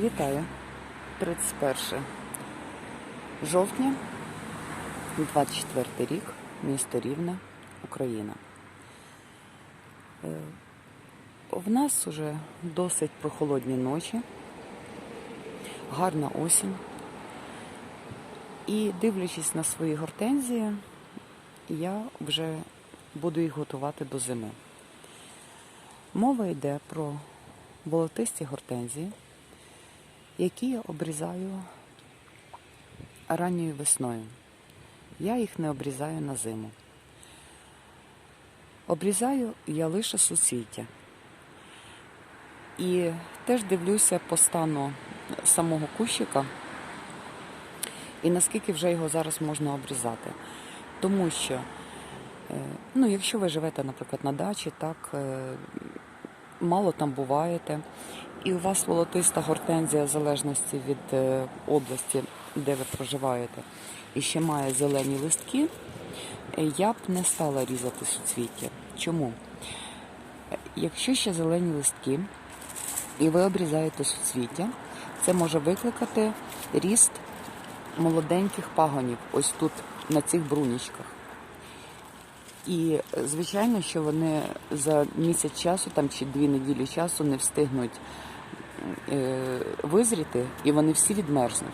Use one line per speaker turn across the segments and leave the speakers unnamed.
Вітаю. 31 жовтня, 24 рік, місто Рівне, Україна. Е, В нас уже досить прохолодні ночі, гарна осінь. І дивлячись на свої гортензії, я вже буду їх готувати до зими. Мова йде про волотисті гортензії, які я обрізаю ранньою весною. Я їх не обрізаю на зиму. Обрізаю я лише суцвіття. І теж дивлюся по стану самого кущика і наскільки вже його зараз можна обрізати. Тому що, е, ну, якщо ви живете, наприклад, на дачі, так, е, мало там буваєте, і у вас волотиста гортензія, в залежності від е, області, де ви проживаєте, і ще має зелені листки, е, я б не стала різати суцвіття. Чому? Е, Якщо ще зелені листки, і ви обрізаєте суцвіття, це може викликати ріст молоденьких пагонів, ось тут, на цих брунічках. І звичайно, що вони за місяць часу там чи дві неділі часу не встигнуть визріти, і вони всі відмерзнуть.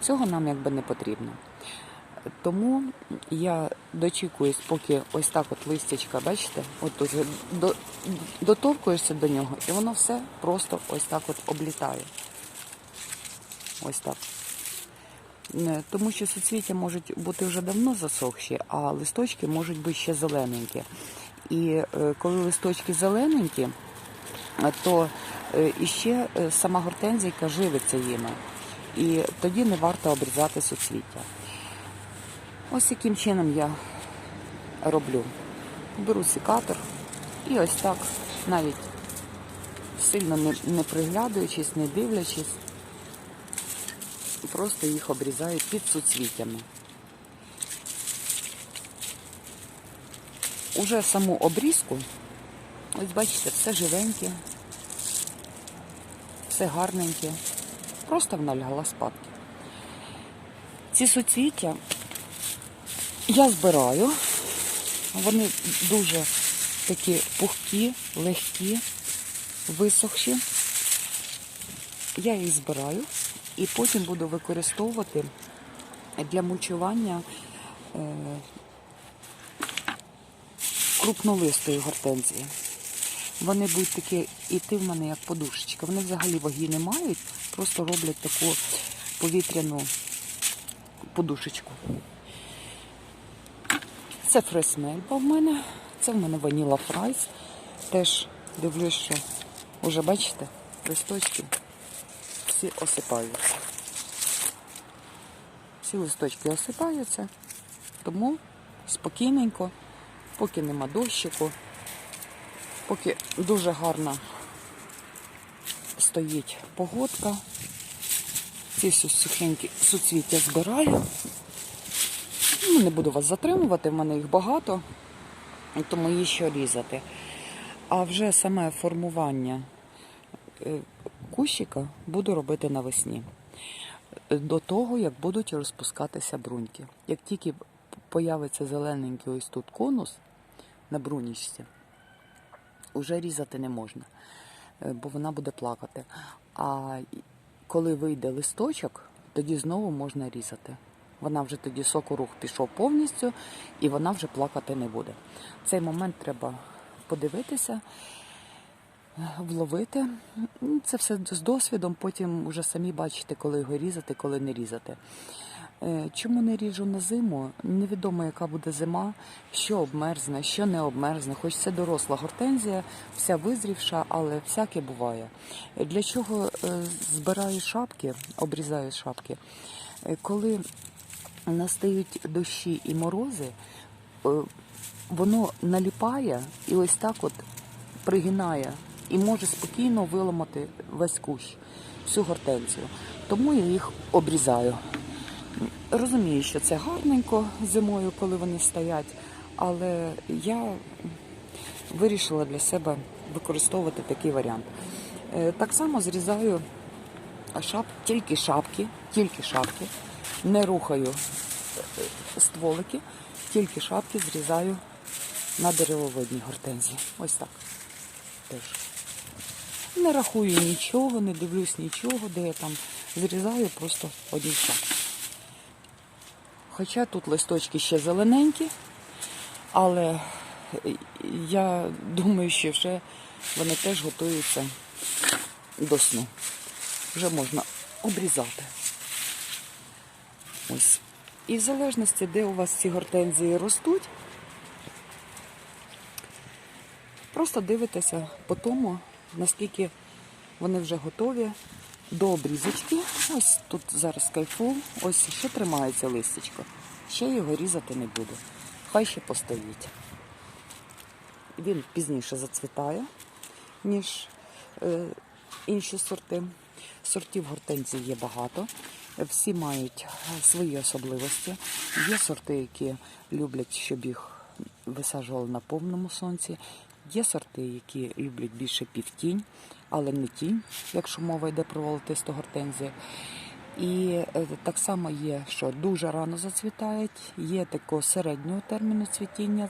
Цього нам якби не потрібно. Тому я дочікуюсь, поки ось так от листячка, бачите, от тут же до, доторкуєшся до нього, і воно все просто ось так от облітає. Ось так. Тому що суцвіття можуть бути вже давно засохші, а листочки можуть бути ще зелененькі. І е, коли листочки зелененькі, е, то е, іще е, сама гортензійка живиться їми. І тоді не варто обрізати суцвіття. Ось яким чином я роблю. Беру секатор і ось так, навіть сильно не, приглядуючись, не дивлячись, просто їх обрізаю під суцвіттями. Уже саму обрізку, ось бачите, все живеньке, все гарненьке, просто вона лягла спадки. Ці суцвіття я збираю, вони дуже такі пухкі, легкі, висохші. Я їх збираю і потім буду використовувати для мульчування е, крупнолистої гортензії. Вони будуть такі йти в мене як подушечка. Вони взагалі ваги не мають, просто роблять таку повітряну подушечку. Це фресмельба в мене, це в мене ваніла фрайс. Теж дивлюсь, що вже бачите, листочки всі осипаються. Всі листочки осипаються, тому спокійненько, поки нема дощику, поки дуже гарна стоїть погодка. Ці сухенькі суцвіття збираю. Ну, не буду вас затримувати, в мене їх багато, тому є що різати. А вже саме формування е, кущика буду робити навесні. До того, як будуть розпускатися бруньки. Як тільки появиться зелененький ось тут конус на брунічці, вже різати не можна, е, бо вона буде плакати. А коли вийде листочок, тоді знову можна різати. Вона вже тоді сокорух пішов повністю і вона вже плакати не буде. Цей момент треба подивитися, вловити. Ну, Це все з досвідом, потім вже самі бачите, коли його різати, коли не різати. Е, Чому не ріжу на зиму? Невідомо, яка буде зима, що обмерзне, що не обмерзне. Хоч це доросла гортензія, вся визрівша, але всяке буває. Для чого е, збираю шапки, обрізаю шапки? Е, Коли настають дощі і морози, воно наліпає і ось так от пригинає і може спокійно виламати весь кущ, всю гортензію. Тому я їх обрізаю. Розумію, що це гарненько зимою, коли вони стоять, але я вирішила для себе використовувати такий варіант. Е, Так само зрізаю шап, тільки шапки, тільки шапки. Не рухаю е, стволики, тільки шапки зрізаю на деревовидній гортензії. Ось так. Теж. Не рахую нічого, не дивлюсь нічого, де я там зрізаю просто одні шапки. Хоча тут листочки ще зелененькі, але я думаю, що вже вони теж готуються до сну. Вже можна обрізати. Ось. І в залежності, де у вас ці гортензії ростуть, просто дивитеся по тому, наскільки вони вже готові до обрізочки. Ось тут зараз кайфул, ось ще тримається листячко. Ще його різати не буду. Хай ще постоїть. Він пізніше зацвітає, ніж е, інші сорти. Сортів гортензії є багато. Всі мають е, свої особливості. Є сорти, які люблять, щоб їх висаджували на повному сонці. Є сорти, які люблять більше півтінь, але не тінь, якщо мова йде про волотисту гортензію. І е, так само є, що дуже рано зацвітають, є такого середнього терміну цвітіння,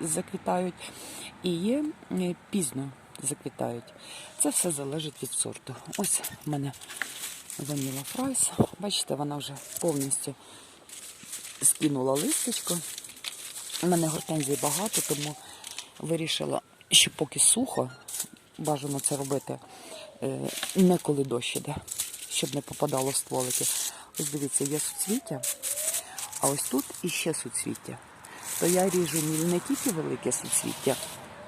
заквітають, і є пізно заквітають. Це все залежить від сорту. Ось в мене ваніла фрайс. Бачите, вона вже повністю скинула листочко. У мене гортензій багато, тому вирішила, що поки сухо, бажано це робити е, не коли дощ іде, щоб не попадало стволики. Ось дивіться, є суцвіття, а ось тут іще суцвіття. То я ріжу не тільки велике суцвіття,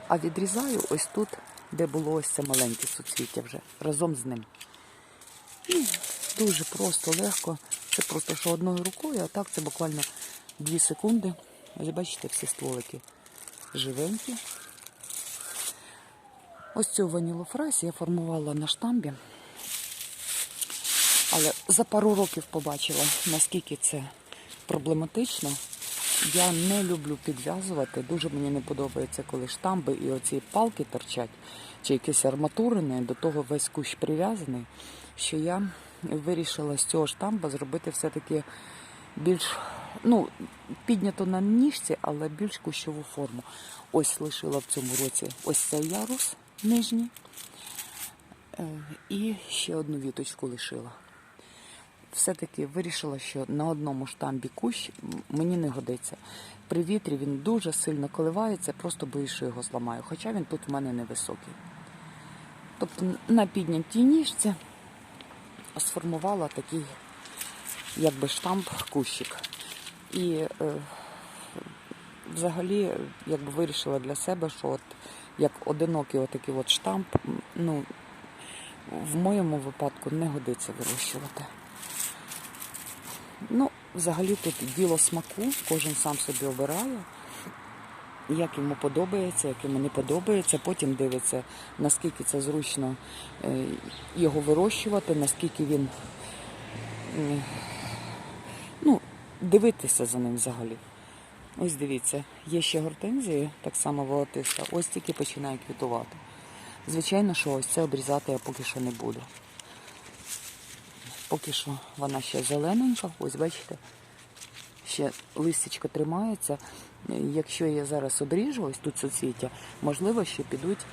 а відрізаю ось тут, де було ось це маленьке суцвіття вже разом з ним. І дуже просто, легко. Це просто що одною рукою, а так це буквально 2 секунди. Ось бачите, всі стволики живенькі. Ось цю ванілу фрайс я формувала на штамбі. Але за пару років побачила, наскільки це проблематично. Я не люблю підв'язувати. Дуже мені не подобається, коли штамби і оці палки торчать, чи якісь арматурини, до того весь кущ прив'язаний, що я вирішила з цього штамба зробити все-таки більш ну, піднято на ніжці, але більш кущову форму. Ось лишила в цьому році ось цей ярус нижній. Е, І ще одну віточку лишила. Все-таки вирішила, що на одному штамбі кущ мені не годиться. При вітрі він дуже сильно коливається, просто боюсь, що його зламаю. Хоча він тут в мене невисокий. Тобто на піднятій ніжці сформувала такий якби штамп кущик. І е, взагалі якби вирішила для себе, що от як одинокий отакий от штамп, ну, в моєму випадку не годиться вирощувати. Ну, взагалі тут діло смаку, кожен сам собі обирає, як йому подобається, як йому не подобається. Потім дивиться, наскільки це зручно е, його вирощувати, наскільки він ну, дивитися за ним взагалі. Ось дивіться, є ще гортензії, так само волотиста, ось тільки починає квітувати. Звичайно, що ось це обрізати я поки що не буду. Поки що вона ще зелененька, ось бачите, ще листячко тримається. Якщо я зараз обріжу, ось тут суцвіття, можливо, ще підуть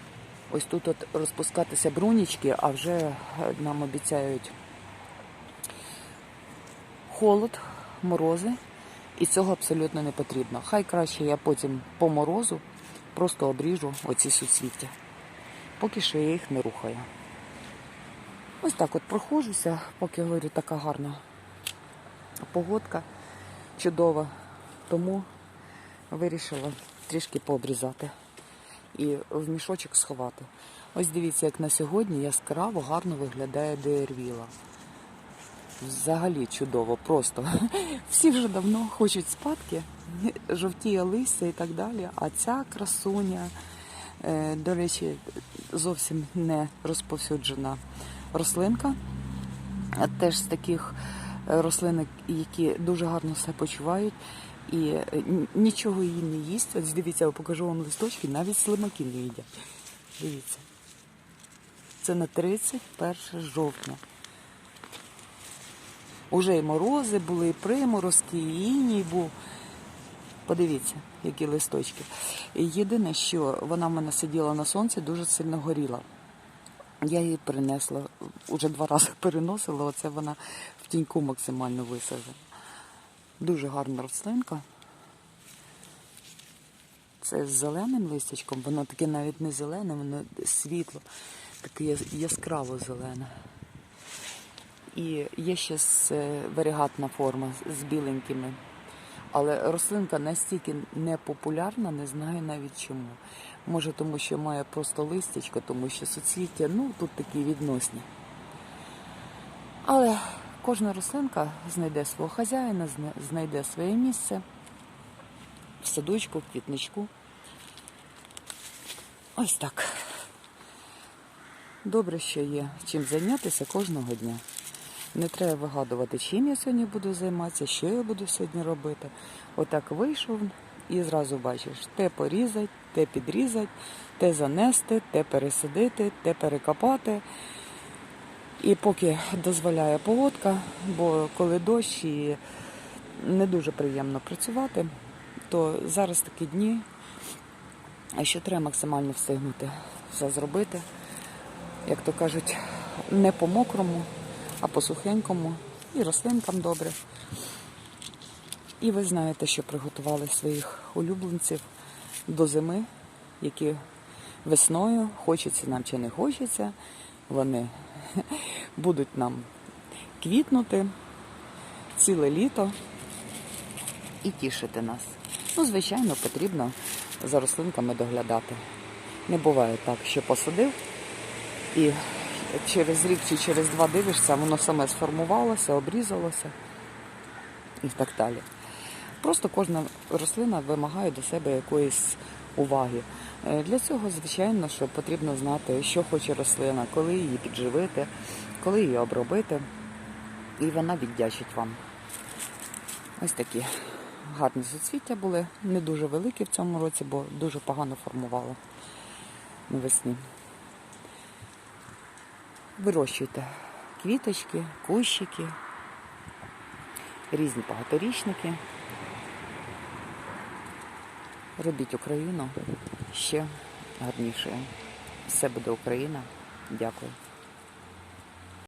ось тут от розпускатися брунічки, а вже е, нам обіцяють холод, морози, і цього абсолютно не потрібно. Хай краще я потім по морозу просто обріжу оці суцвіття. Поки що я їх не рухаю. Ось так от проходжуся, поки говорю, така гарна погодка, чудова. Тому вирішила трішки пообрізати і в мішочок сховати. Ось дивіться, як на сьогодні яскраво гарно виглядає деервіла. Взагалі чудово, просто. Всі вже давно хочуть спадки, жовтіє листя і так далі. А ця красуня, е, до речі, зовсім не розповсюджена рослинка. Теж з таких е, рослинок, які дуже гарно себе почувають і е, нічого її не їсть. Ось дивіться, я покажу вам листочки, навіть слимаки не їдять. Дивіться. Це на 31 жовтня. Уже і морози були, і приморозки, і іній був. Подивіться, які листочки. Єдине, що вона в мене сиділа на сонці, дуже сильно горіла. Я її перенесла, уже два рази переносила, оце вона в тіньку максимально висаджена. Дуже гарна рослинка. Це з зеленим листячком, воно таке навіть не зелене, воно світло, таке яскраво зелене. І є ще е, варігатна форма з біленькими. Але рослинка настільки непопулярна, не знаю навіть чому. Може, тому що має просто листячко, тому що суцвіття, ну, тут такі відносні. Але кожна рослинка знайде свого хазяїна, знайде своє місце в садочку, в квітничку. Ось так. Добре, що є чим зайнятися кожного дня. Не треба вигадувати, чим я сьогодні буду займатися, що я буду сьогодні робити. Отак вийшов і зразу бачиш, те порізати, те підрізати, те занести, те пересадити, те перекопати. І поки дозволяє погодка, бо коли дощ і не дуже приємно працювати, то зараз такі дні, що треба максимально встигнути все зробити. Як то кажуть, не по мокрому, а по сухенькому. І рослинкам добре. І ви знаєте, що приготували своїх улюбленців до зими, які весною, хочеться нам чи не хочеться, вони будуть нам квітнути ціле літо і тішити нас. Ну, звичайно, потрібно за рослинками доглядати. Не буває так, що посадив і через рік чи через два дивишся, воно саме сформувалося, обрізалося і так далі. Просто кожна рослина вимагає до себе якоїсь уваги. Е, Для цього, звичайно, що потрібно знати, що хоче рослина, коли її підживити, коли її обробити, і вона віддячить вам. Ось такі гарні суцвіття були, не дуже великі в цьому році, бо дуже погано формували навесні. Вирощуйте квіточки, кущики, різні багаторічники. Робіть Україну ще гарнішою. Все буде Україна. Дякую.